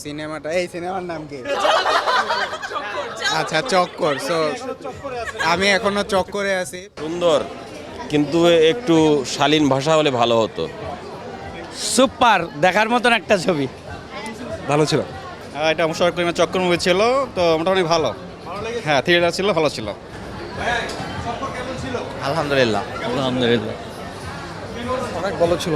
সিনেমাটা এই সিনেমার নাম কি? আচ্ছা চক্কর। সো আমি এখনও চক্করে আছি। সুন্দর কিন্তু একটু শালীন ভাষা হলে ভালো হতো। সুপার দেখার মতন একটা ছবি। ভালো ছিল। হ্যাঁ এটা মোশাররফ করিমের চক্কর মুভি ছিল তো মোটামুটি ভালো। হ্যাঁ থিয়েটার ছিল ভালো ছিল। আলহামদুলিল্লাহ। আলহামদুলিল্লাহ। অনেক ভালো ছিল।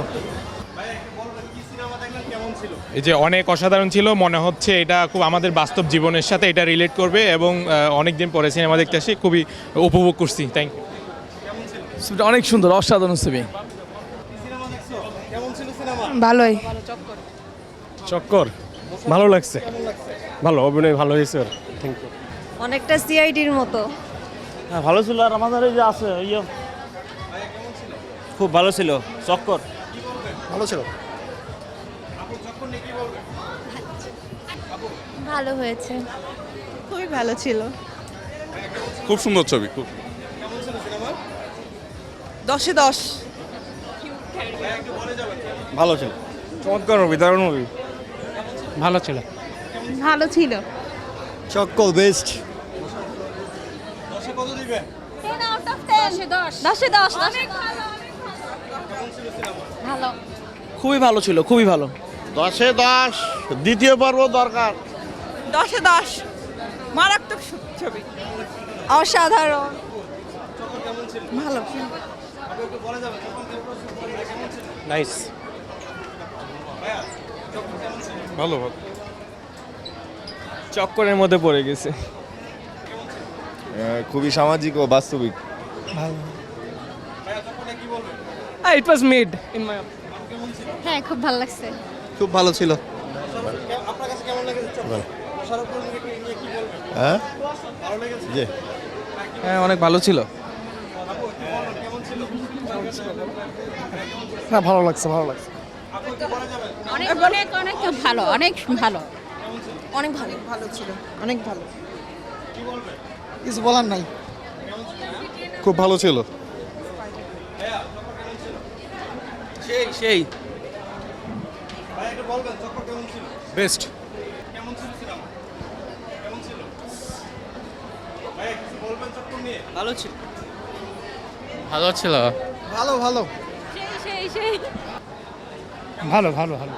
এই যে অনেক অসাধারণ ছিল মনে হচ্ছে এটা খুব আমাদের বাস্তব জীবনের সাথে এটা রিলেট করবে এবং অনেক দিন পরে সিনেমা দেখতে আসি খুবই উপভোগ করছি থ্যাংক ইউ অনেক সুন্দর অসাধারণ ছবি। ভালোই। চক্কর। ভালো লাগছে। ভালো অভিনয় ভালো হয়েছে থ্যাংক ইউ অনেকটা সিআইডির মতো। হ্যাঁ ভালো ছিল। আর আমাদের এই যে আছে ইয়ে। খুব ভালো ছিল। চক্কর। ভালো ছিল? ভালো হয়েছে। খুবই ভালো ছিল। খুব সুন্দর ছবি খুব দশে দশ। ভালো ছিল। চমৎকার মুভি দারুণ মুভি ভালো ছিল। ভালো ছিল। চক্কর বেস্ট। খুবই ভালো ছিল খুবই ভালো। দশে দশ দ্বিতীয় পর্ব দরকার। দশে দশ মারাত্মক ছবি। অসাধারণ। ভালো নাইস ভালো ভালো। চক্করের মধ্যে পড়ে গেছে। খুবই সামাজিক ও বাস্তবিক। ইট ওয়াজ মেড ইন মাই হ্যাঁ খুব ভালো লাগছে। খুব ভালো ছিল। হ্যাঁ? জি। হ্যাঁ অনেক ভালো ছিল। না ভালো লাগছে ভালো লাগছে। অনেক অনেক অনেক ভালো অনেক ভালো। অনেক ভালো ভালো ছিল অনেক ভালো। কিছু বলার নাই। খুব ভালো ছিল। সেই সেই। বেস্ট। ভালো ছিল। ভালো ছিল? ভালো ভালো। সেই সেই ভালো ভালো ভালো।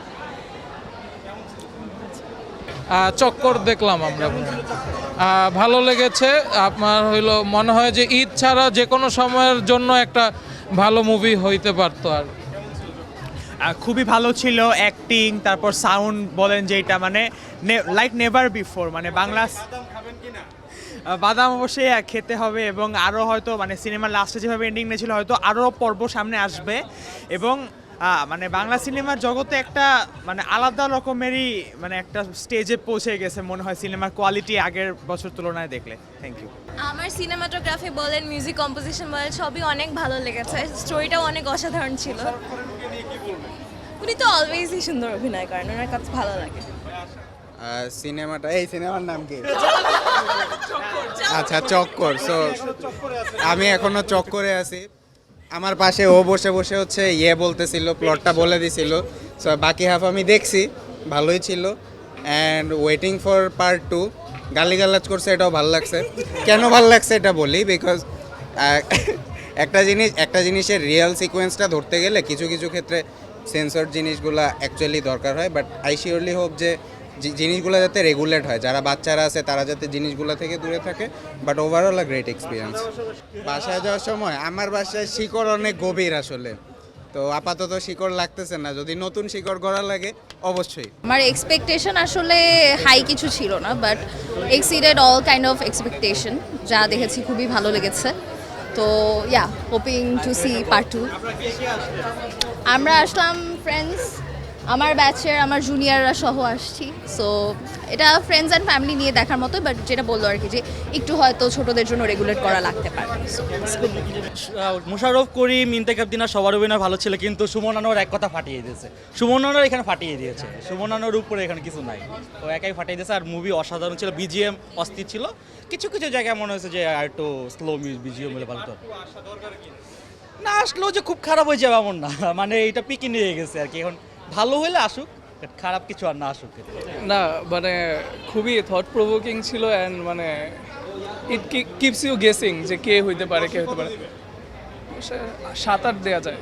চক্কর দেখলাম আমরা। ভালো লেগেছে। আপনার হইল মনে হয় যে ঈদ ছাড়া যে কোনো সময়ের জন্য একটা ভালো মুভি হইতে পারতো আর খুবই ভালো ছিল অ্যাক্টিং তারপর সাউন্ড বলেন যেটা মানে লাইক নেভার বিফোর মানে বাংলা বাদাম অবশ্যই খেতে হবে এবং আরও হয়তো মানে সিনেমার লাস্টে যেভাবে এন্ডিং নিয়েছিল হয়তো আরও পর্ব সামনে আসবে। এবং মানে বাংলা সিনেমার জগতে একটা মানে আলাদা রকমেরই মানে একটা স্টেজে পৌঁছে গেছে মনে হয় সিনেমার কোয়ালিটি আগের বছর তুলনায় দেখলে। থ্যাংক ইউ আমার সিনেমাটোগ্রাফি বলেন মিউজিক কম্পোজিশন বলেন সবই অনেক ভালো লেগেছে। স্টোরিটাও অনেক অসাধারণ ছিল। উনি তো অলওয়েজই সুন্দর অভিনয় করেন ওনার কাছে ভালো লাগে। সিনেমাটা এই সিনেমার নাম কি? আচ্ছা চক্কর সো আমি এখনও চক্করে আছি। আমার পাশে ও বসে বসে হচ্ছে ইয়ে বলতেছিল প্লটটা বলে দিছিল। সো বাকি হাফ আমি দেখছি, ভালোই ছিল। And waiting for part two গালিগালাজ করছে, এটাও ভালো লাগছে। কেন ভালো লাগছে এটা বলি? বিকজ একটা জিনিস, একটা জিনিসের রিয়েল সিকোয়েন্সটা ধরতে গেলে কিছু কিছু ক্ষেত্রে সেন্সর জিনিসগুলো অ্যাকচুয়ালি দরকার হয়। বাট আই শিওরলি হোপ যে জিনিসগুলো যাতে রেগুলেট হয়। যারা বাচ্চারা আছে, তারা যাতে জিনিসগুলো থেকে দূরে থাকে but overall a great experience বাসায় যাওয়ার সময় আমার বাসায় শিকড় অনেক গভীর আসলে। তো আপাতত শিকড় লাগতেছে না। যদি নতুন শিকড় গড়া লাগে, অবশ্যই। আমার এক্সপেকটেশন আসলে হাই কিছু ছিল না but exceeded all kind of expectation যা দেখেছি খুবই ভালো লেগেছে। তো yeah hoping to see part two আমরা আসলাম ফ্রেন্ডস আমার ব্যাচের আমার জুনিয়ররা সহ আসছি। সো এটা ফ্রেন্ডস অ্যান্ড ফ্যামিলি নিয়ে দেখার মতো বাট যেটা বলল আর কি যে, একটু হয়তো ছোটদের জন্য রেগুলেট করা লাগতে পারে. মুশারফ করিম ইন্তেকাব দিনা সবার অভিনয় ভালো ছিল, কিন্তু সুমন আনোয়ার এক কথা ফাটিয়ে দিয়েছে। সুমন আনোয়ার এখানে ফাটিয়ে দিয়েছে। সুমন আনোয়ার উপরে এখানে কিছু নাই। তো একাই ফাটিয়ে দিয়েছে, আর মুভি অসাধারণ ছিল বিজিএম অস্থির ছিল। কিছু কিছু জায়গায় মনে হয়েছে যে, আর একটু স্লো বিজিএম হলে ভালো না, আসলেও যে খুব খারাপ হয়ে যাবে এমন না। মানে এটা পিকে নিয়ে গেছে আর কি, এখন ভালো হলে আসুক খারাপ কিছু আর না আসুক না মানে খুবই থট প্রভোকিং ছিল অ্যান্ড মানে ইট কিপস ইউ গেসিং যে কে হইতে পারে, কে হইতে পারে। সাত আট দেওয়া যায়।